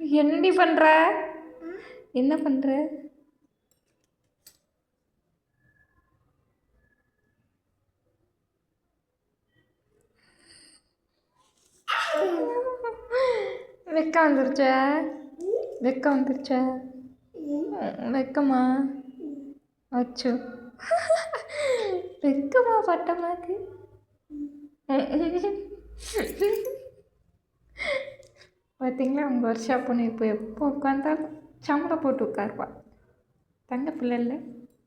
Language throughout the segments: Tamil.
என்னடி பண்ணுற என்ன பண்ணுற வெக்க வந்துருச்ச. வெக்க வந்துருச்ச. வெக்கமா? அச்சோ. வெக்கமா பட்டமாக்கு. பார்த்தீங்களா உங்கள் வருஷா பொண்ணு இப்போ எப்போ உட்காந்தாலும் சம்பளம் போட்டு உட்காருவா. தங்க பிள்ளை இல்லை.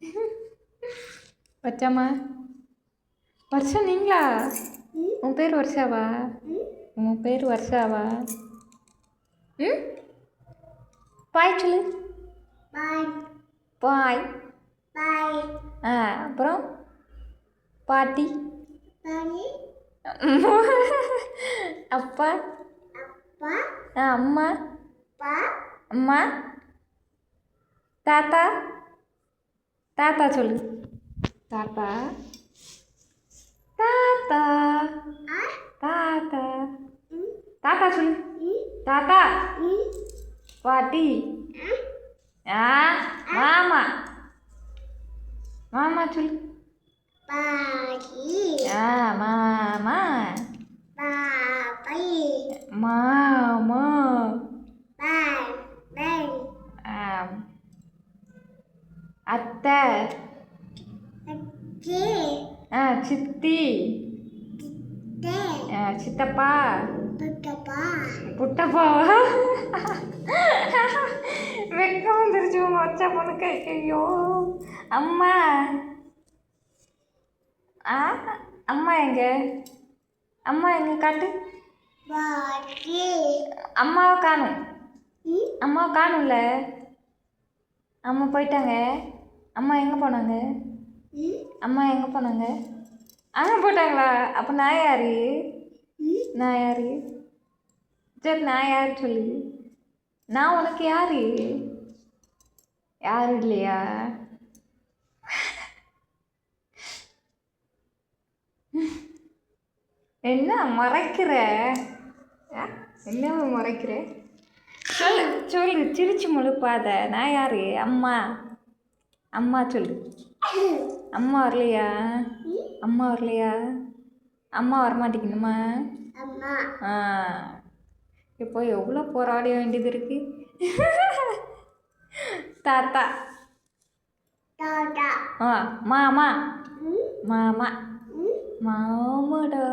வச்சாமா வருஷம் நீங்களா? உன் பேர் வருஷாவா? உன் பேர் வருஷாவா? ம்? பாய் சொல்லு. பாய். பாய். பாய். ஆ அப்புறம்? பாட்டி. பாய் அப்பா. அப்பா. அம்மா. அம்மா. தாத்தா. தாத்தா சொல்லு. தாத்தா. தாத்தா. தாத்தா. தாத்தா சொல்லு. தாத்தா. பாட்டி ஆ. மாமா. மாமா சொல்லு. ஆ மாமா பாபை மாமா பாய் பாய் ஆ, அத்தை. ஆ சித்தி. சித்தப்பா. புட்டப்பா புட்டப்பாவா? வெக்கம் வந்துருச்சு உங்க வச்சா பொண்ணுக்கு. ஐயோ அம்மா. ஆ அம்மா எங்க? அம்மா எங்க காட்டு? அம்மாவை காணும். அம்மாவை காணும்ல? அம்மா போயிட்டாங்க. அம்மா எங்கே போனாங்க? அம்மா எங்கே போனாங்க? அம்மா போயிட்டாங்களா? அப்போ நான் யாரு? நான் யாரு? சரி நான் யாரு சொல்லு. நான் உனக்கு யாரு? யாரும் இல்லையா? என்ன மறைக்கிற? என்ன மறைக்கிற? சொல்லு. சொல்லு சிரிச்சு முழுப்பாத. நான் யாரு? அம்மா. அம்மா சொல்லு. அம்மா வரலையா? அம்மா வரலையா? அம்மா வரமாட்டேங்கணுமா ஆ. இப்போ எவ்வளோ போராட வேண்டியது இருக்கு? தாத்தா. ஆ மாமா. மாமா. மாமாடா.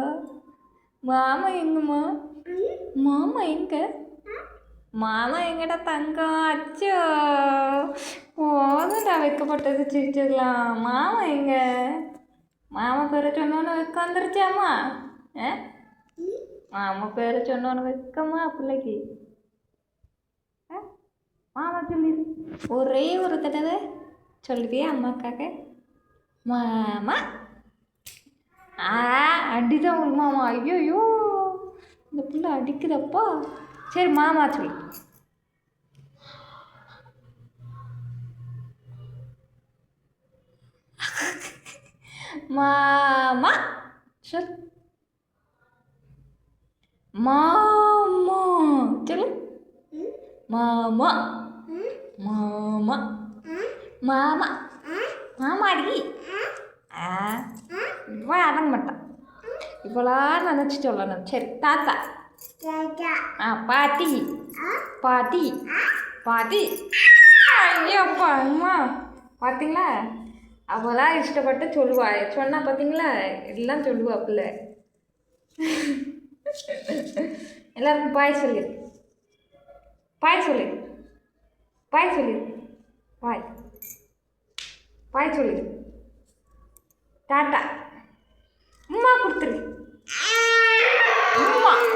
மாமா எங்கம்மா? மாமா எங்க? மாமா எங்கடா தங்கம் அச்சோ போதும்டா வைக்கப்பட்டது சிரிச்சிடலாம் மாமா எங்க மாமா பேரை சொன்னோன்னு வெக்க வந்துருச்சாம்மா ஆ மாமா பேரை சொன்னோன்னு வெக்கமா பிள்ளைக்கு ஆ? மாமா சொல்லிடு ஒரே ஒரு தடவை சொல்லுவியா அம்மாக்காக மாமா ஆ அடிதான் உங்களுக்கு மாமா ஐயோ இந்த பிள்ளை அடிக்குதப்பா சரி மாமா சொல்லு. மாமா சொல் மாமா சொல்லு. மாமா. மாமா. மாமா. மாமாடி ஆ. இப்போ அடங்க மாட்டான் இவ்வளோ நினச்சி சொல்லணும் சரி தாத்தா. ஆ பாட்டி பாட்டி பாட்டி ஐயோப்பா அம்மா பார்த்தீங்களா அவளாம் இஷ்டப்பட்டு சொல்லுவா. சொன்னா பார்த்தீங்களா எல்லாம் சொல்லுவா பிள்ளை எல்லாருக்கும் பாய் சொல்லு. பாய் சொல்லு. பாய் சொல்லு. பாய். பாய் சொல்லு. டாட்டா. உம்மா கொடுத்துரு.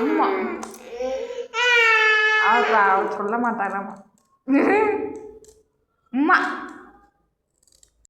அம்மா. அவர் அவ சொல்ல மாட்டாராம்மா உம்மா